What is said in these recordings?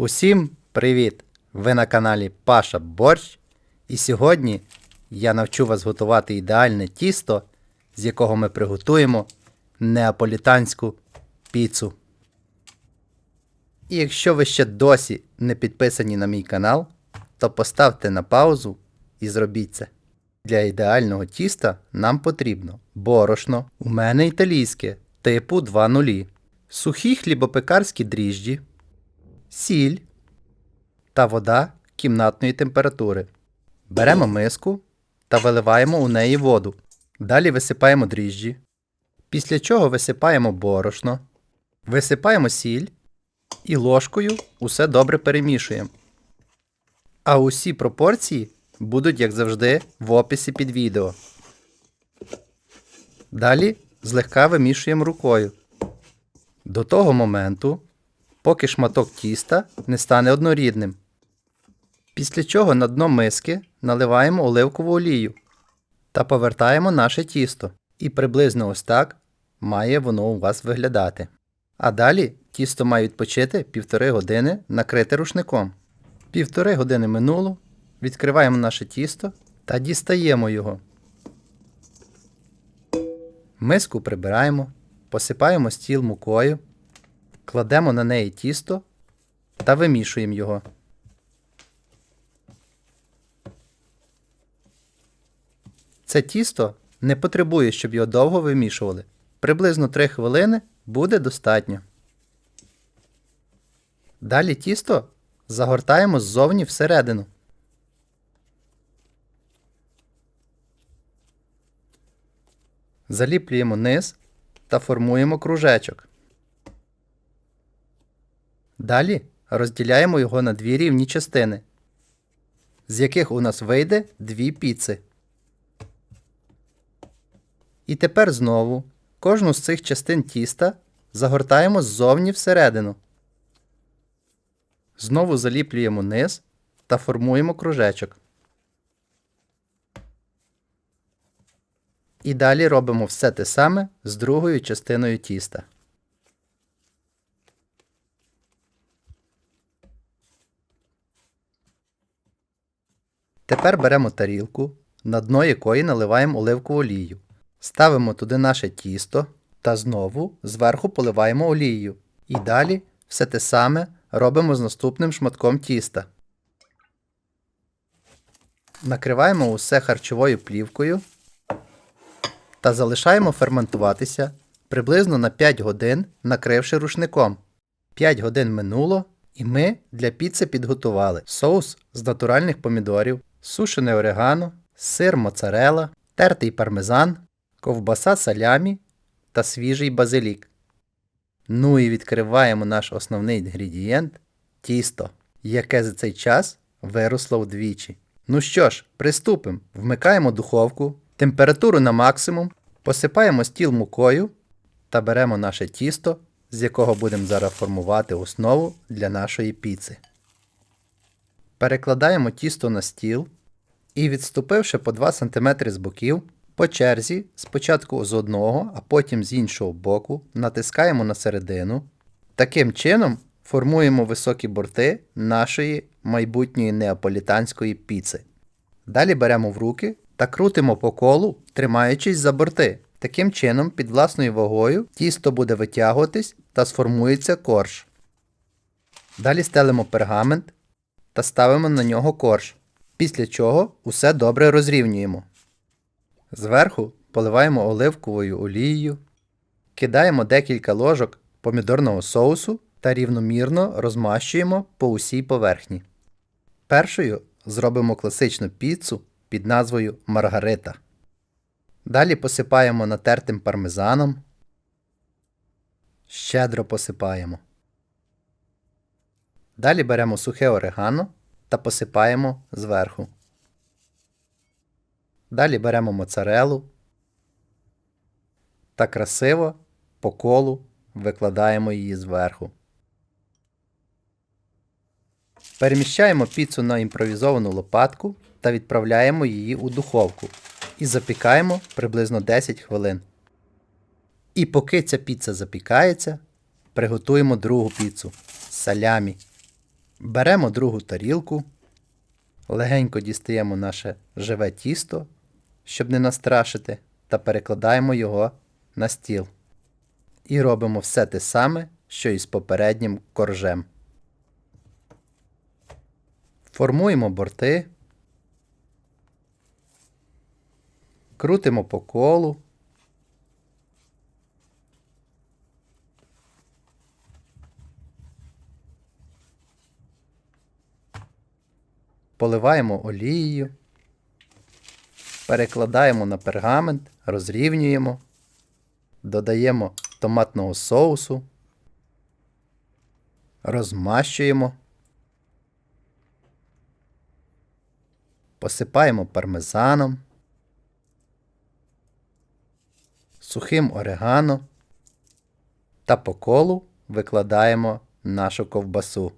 Усім привіт! Ви на каналі Паша Борщ. І сьогодні я навчу вас готувати ідеальне тісто, з якого ми приготуємо неаполітанську піцу. І якщо ви ще досі не підписані на мій канал, то поставте на паузу і зробіть це. Для ідеального тіста нам потрібно борошно, у мене італійське, типу 2.0, сухі хлібопекарські дріжджі, сіль та вода кімнатної температури. Беремо миску та виливаємо у неї воду. Далі висипаємо дріжджі. Після чого висипаємо борошно, висипаємо сіль і ложкою усе добре перемішуємо. А усі пропорції будуть, як завжди, в описі під відео. Далі злегка вимішуємо рукою. До того моменту, поки шматок тіста не стане однорідним. Після чого на дно миски наливаємо оливкову олію та повертаємо наше тісто. І приблизно ось так має воно у вас виглядати. А далі тісто має відпочити півтори години накрите рушником. Півтори години минуло, відкриваємо наше тісто та дістаємо його. Миску прибираємо, посипаємо стіл мукою, кладемо на неї тісто та вимішуємо його. Це тісто не потребує, щоб його довго вимішували. Приблизно 3 хвилини буде достатньо. Далі тісто загортаємо ззовні всередину. Заліплюємо низ та формуємо кружечок. Далі розділяємо його на дві рівні частини, з яких у нас вийде дві піци. І тепер знову кожну з цих частин тіста загортаємо ззовні всередину. Знову заліплюємо низ та формуємо кружечок. І далі робимо все те саме з другою частиною тіста. Тепер беремо тарілку, на дно якої наливаємо оливкову олію. Ставимо туди наше тісто та знову зверху поливаємо олією. І далі все те саме робимо з наступним шматком тіста. Накриваємо усе харчовою плівкою та залишаємо ферментуватися приблизно на 5 годин, накривши рушником. 5 годин минуло, і ми для піци підготували соус з натуральних помідорів, сушене орегано, сир моцарела, тертий пармезан, ковбаса салямі та свіжий базилік. Ну і відкриваємо наш основний інгредієнт тісто, яке за цей час виросло вдвічі. Ну що ж, приступимо. Вмикаємо духовку, температуру на максимум, посипаємо стіл мукою та беремо наше тісто, з якого будемо зараз формувати основу для нашої піци. Перекладаємо тісто на стіл і, відступивши по 2 см з боків, по черзі спочатку з одного, а потім з іншого боку натискаємо на середину. Таким чином формуємо високі борти нашої майбутньої неаполітанської піци. Далі беремо в руки та крутимо по колу, тримаючись за борти. Таким чином, під власною вагою тісто буде витягуватись та сформується корж. Далі стелимо пергамент та ставимо на нього корж. Після чого усе добре розрівнюємо. Зверху поливаємо оливковою олією, кидаємо декілька ложок помідорного соусу та рівномірно розмащуємо по усій поверхні. Першою зробимо класичну піцу під назвою Маргарита. Далі посипаємо натертим пармезаном. Щедро посипаємо. Далі беремо сухе орегано та посипаємо зверху. Далі беремо моцарелу та красиво по колу викладаємо її зверху. Переміщаємо піцу на імпровізовану лопатку та відправляємо її у духовку і запікаємо приблизно 10 хвилин. І поки ця піца запікається, приготуємо другу піцу салямі. Беремо другу тарілку, легенько дістаємо наше живе тісто, щоб не настрашити, та перекладаємо його на стіл. І робимо все те саме, що і з попереднім коржем. Формуємо борти, крутимо по колу. Поливаємо олією, перекладаємо на пергамент, розрівнюємо, додаємо томатного соусу, розмащуємо, посипаємо пармезаном, сухим орегано та по колу викладаємо нашу ковбасу.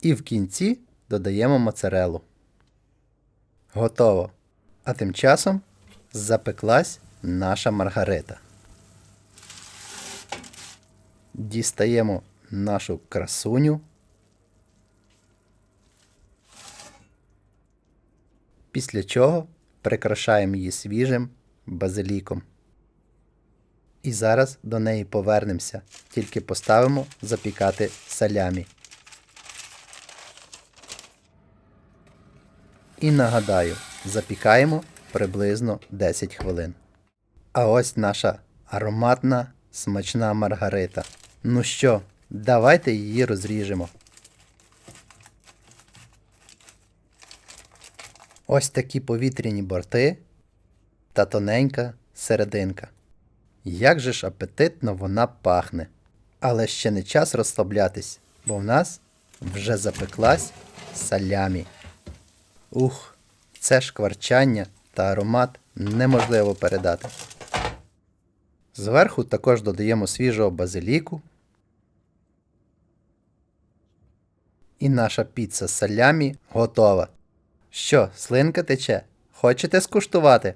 І в кінці додаємо моцарелу. Готово. А тим часом запеклась наша маргарита. Дістаємо нашу красуню. Після чого прикрашаємо її свіжим базиліком. І зараз до неї повернемося, тільки поставимо запікати салямі. І нагадаю, запікаємо приблизно 10 хвилин. А ось наша ароматна смачна маргарита. Ну що, давайте її розріжемо. Ось такі повітряні борти та тоненька серединка. Як же ж апетитно вона пахне. Але ще не час розслаблятись, бо в нас вже запеклась салямі. Ух, це шкварчання та аромат неможливо передати. Зверху також додаємо свіжого базиліку. І наша піца салямі готова. Що, слинка тече? Хочете скуштувати?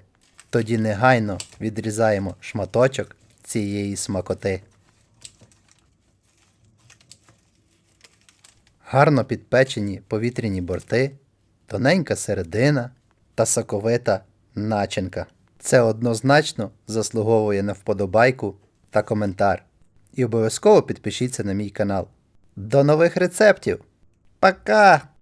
Тоді негайно відрізаємо шматочок цієї смакоти. Гарно підпечені повітряні борти, тоненька середина та соковита начинка. Це однозначно заслуговує на вподобайку та коментар. І обов'язково підпишіться на мій канал. До нових рецептів! Пока!